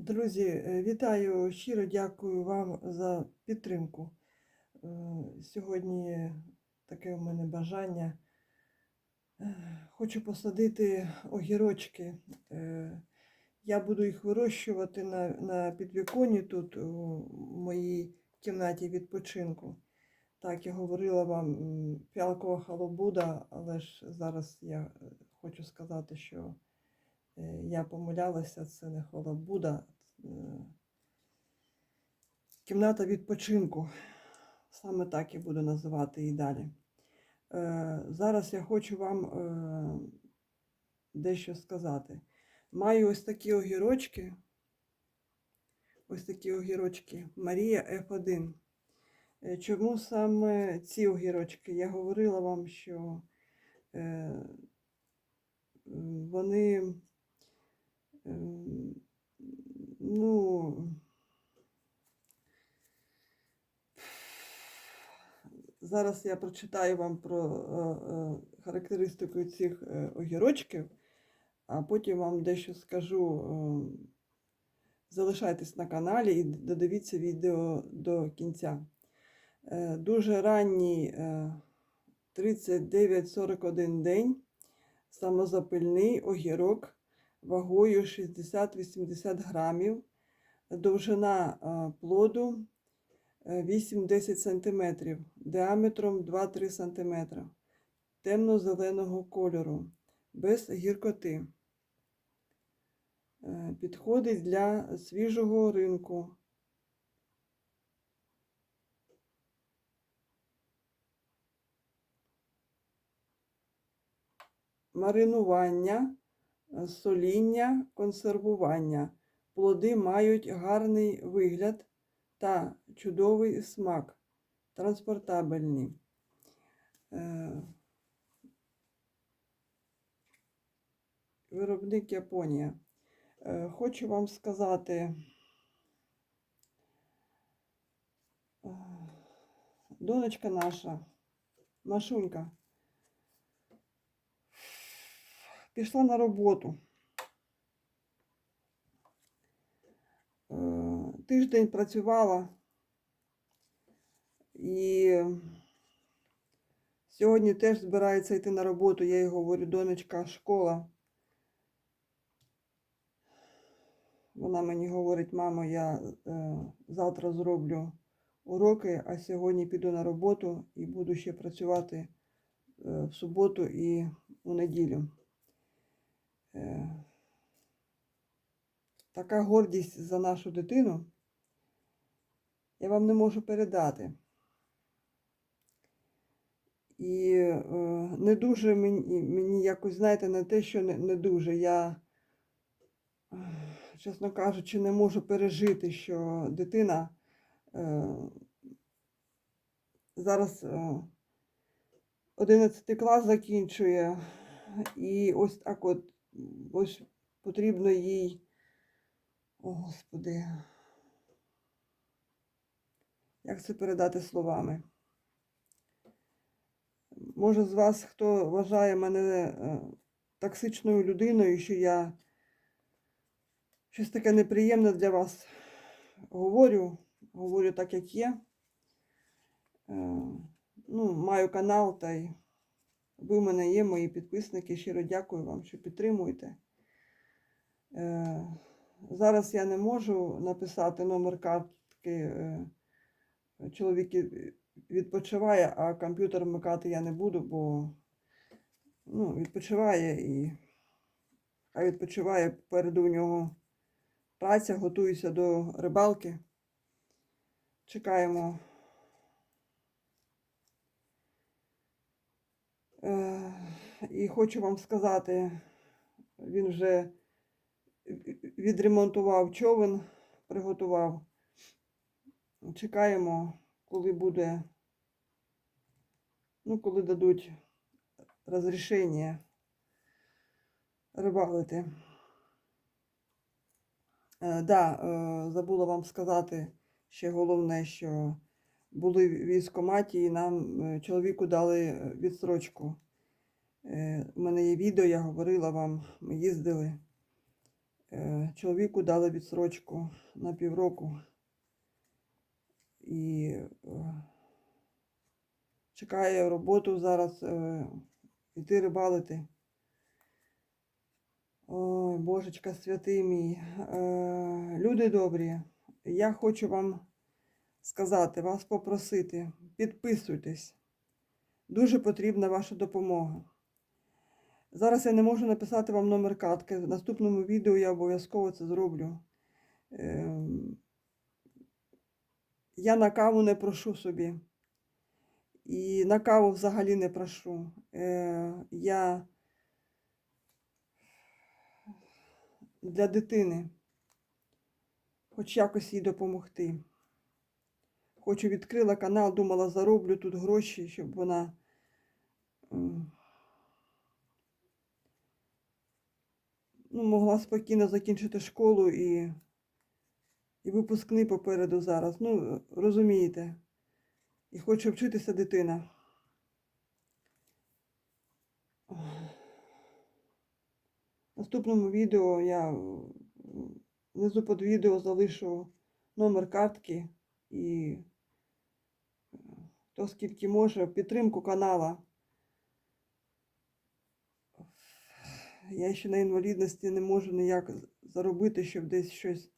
Друзі, е, вітаю! Щиро дякую вам за підтримку. Е, Сьогодні таке у мене бажання. Е, Хочу посадити огірочки. Я буду їх вирощувати на, на підвіконні тут, у моїй кімнаті відпочинку. Так, я говорила вам фіалкова халабуда, але ж зараз я хочу сказати, що я помилялася, це не халабуда, е, кімната відпочинку. Саме так я буду називати її далі. Е, Зараз я хочу вам е, дещо сказати. Маю ось такі огірочки. Ось такі огірочки. Марія F1. Е, Чому саме ці огірочки? Я говорила вам, що е, вони ну, зараз я прочитаю вам про е, е, характеристику цих е, огірочків, а потім вам дещо скажу. е, Залишайтесь на каналі і додивіться відео до кінця. Дуже ранній е, 39-41 день, самозапильний огірок вагою 60-80 грамів, довжина е, плоду е, 8-10 см, діаметром 2-3 см, темно-зеленого кольору, без гіркоти. Е, Підходить для свіжого ринку. Маринування, е, соління, консервування. Плоди мають гарний вигляд та чудовий смак, транспортабельні. Е, Виробник Японія. Е, Хочу вам сказати, е, донечка наша, Машунька, пішла на роботу. Е, Тиждень працювала і сьогодні теж збирається йти на роботу. Я їй говорю, донечка, школа. Вона мені говорить, мамо, я е, завтра зроблю уроки, а сьогодні піду на роботу і буду ще працювати е, в суботу і у неділю. Е, така гордість за нашу дитину я вам не можу передати. І е, не дуже мені, мені якось, знаєте, не те, що не, не дуже. Я, е, чесно кажучи, не можу пережити, що дитина е, зараз е, 11 клас закінчує, і ось так от ось потрібно їй. О, Господи. Як це передати словами? Може, з вас хто вважає мене е, токсичною людиною, що я щось таке неприємне для вас говорю, говорю так, як є. Е, ну, маю канал, та й ви в мене є, мої підписники. Щиро дякую вам, що підтримуєте. Е, зараз я не можу написати номер картки. Е, чоловік відпочиває, а комп'ютер вмикати я не буду, бо ну, відпочиває і хай відпочиває попереду у нього праця, готується до рибалки. Чекаємо. І хочу вам сказати, він вже відремонтував човен, приготував. Чекаємо, коли буде, ну, коли дадуть розрішення рибалити. Е, да, е, забула вам сказати ще головне, що були в військкоматі і нам е, чоловіку дали е, відстрочку. Е, У мене є відео, я говорила вам, ми їздили. Е, е, чоловіку дали відсрочку на півроку. І е, чекає роботу зараз е, йти рибалити. Ой, Божечка святий мій. Е, люди добрі, я хочу вам сказати, вас попросити, підписуйтесь. Дуже потрібна ваша допомога. Зараз я не можу написати вам номер картки. В наступному відео я обов'язково це зроблю. Ем, Я на каву не прошу собі. І на каву взагалі не прошу. Е, Я для дитини. Хоч якось їй допомогти. Хочу відкрила канал, думала, зароблю тут гроші, щоб вона. Ну, могла спокійно закінчити школу і, і випускний попереду зараз. Ну, розумієте. І хоче вчитися дитина. Наступному відео я внизу під відео залишу номер картки і хто скільки може, підтримку канала. Я ще на інвалідності не можу ніяк заробити, щоб десь щось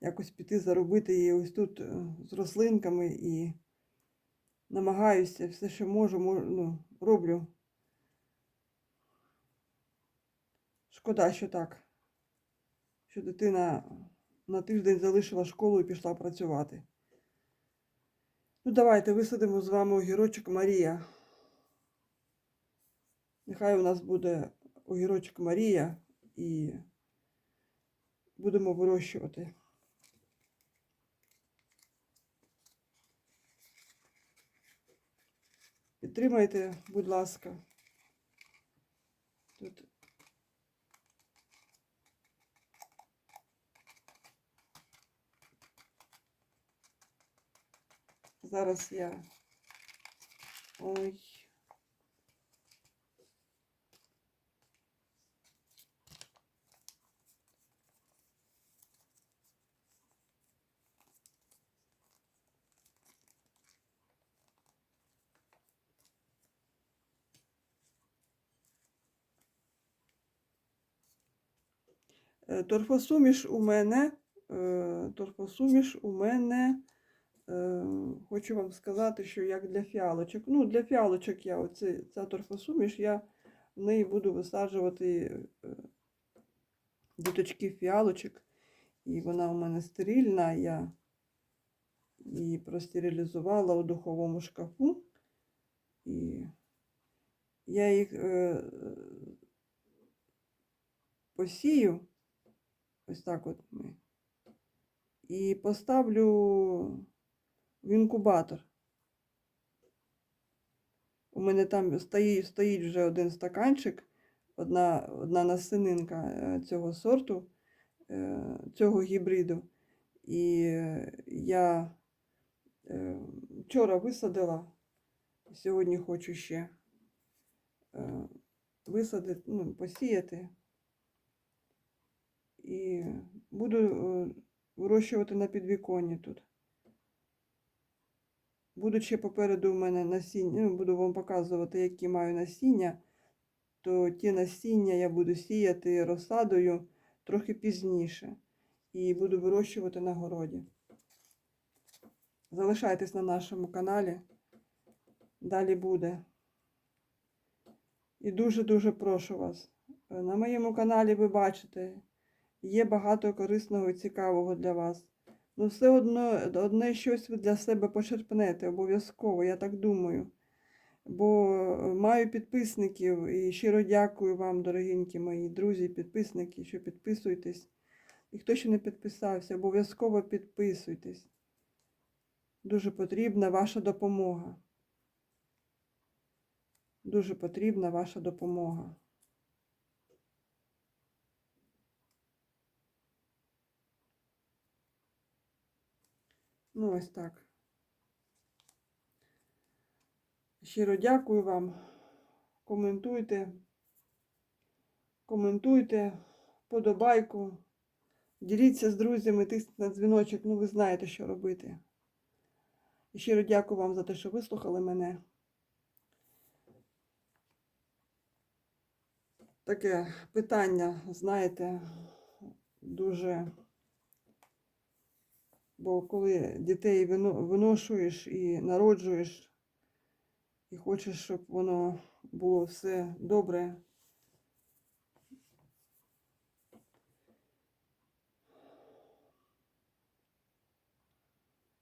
якось піти заробити. І ось тут е, з рослинками і намагаюся все, що можу, можу ну, роблю. Шкода, що так. Що дитина на тиждень залишила школу і пішла працювати. Ну, давайте висадимо з вами огірочок Марія. Нехай у нас буде огірочок Марія і будемо вирощувати. Підтримайте, будь ласка. Тут зараз я. Ой. Е, Торфосуміш у мене, е, торфосуміш у мене, хочу вам сказати, що як для фіалочок. Ну, для фіалочок я оце, ця торфосуміш, я в неї буду висаджувати е, діточки фіалочок. І вона у мене стерильна, я її простерилізувала у духовому шкафу. І я їх е, посію. Ось так от ми. І поставлю в інкубатор. У мене там стоїть, стоїть вже один стаканчик, одна, одна насининка е, цього сорту, е, цього гібриду. І е, я вчора висадила, сьогодні хочу ще висадити, ну, посіяти. І буду вирощувати на підвіконні тут. Будуть ще попереду у мене насіння, ну, буду вам показувати, які маю насіння, то ті насіння я буду сіяти розсадою трохи пізніше. І буду вирощувати на городі. Залишайтесь на нашому каналі. Далі буде. І дуже-дуже прошу вас. На моєму каналі ви бачите. Є багато корисного і цікавого для вас. Ну, все одно одне щось ви для себе почерпнете, обов'язково, я так думаю. Бо е, маю підписників і щиро дякую вам, дорогенькі мої друзі, підписники, що підписуєтесь. І хто ще не підписався, обов'язково підписуйтесь. Дуже потрібна ваша допомога. Дуже потрібна ваша допомога. Ну, ось так. Щиро дякую вам. Коментуйте. Коментуйте, подобайку. Діліться з друзями, тисніть на дзвіночок, ну ви знаєте, що робити. І щиро дякую вам за те, що вислухали мене. Таке питання, знаєте, дуже. Бо коли дітей виношуєш і народжуєш, і хочеш, щоб воно було все добре.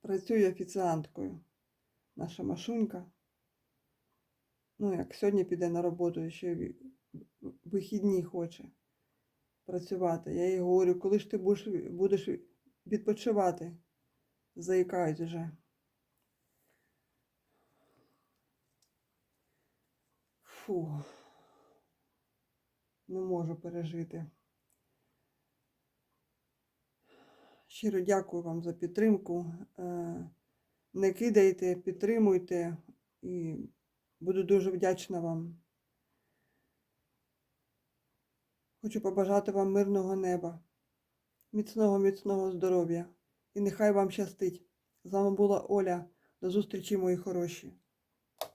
Працює офіціанткою наша Машунька. Ну, як сьогодні піде на роботу, ще вихідні хоче працювати. Я їй говорю, коли ж ти будеш, будеш відпочивати? Заїкають вже. Фу. Не можу пережити. Щиро дякую вам за підтримку. Е, Не кидайте, підтримуйте і буду дуже вдячна вам. Хочу побажати вам мирного неба, міцного, міцного здоров'я і нехай вам щастить. З вами була Оля. До зустрічі, мої хороші.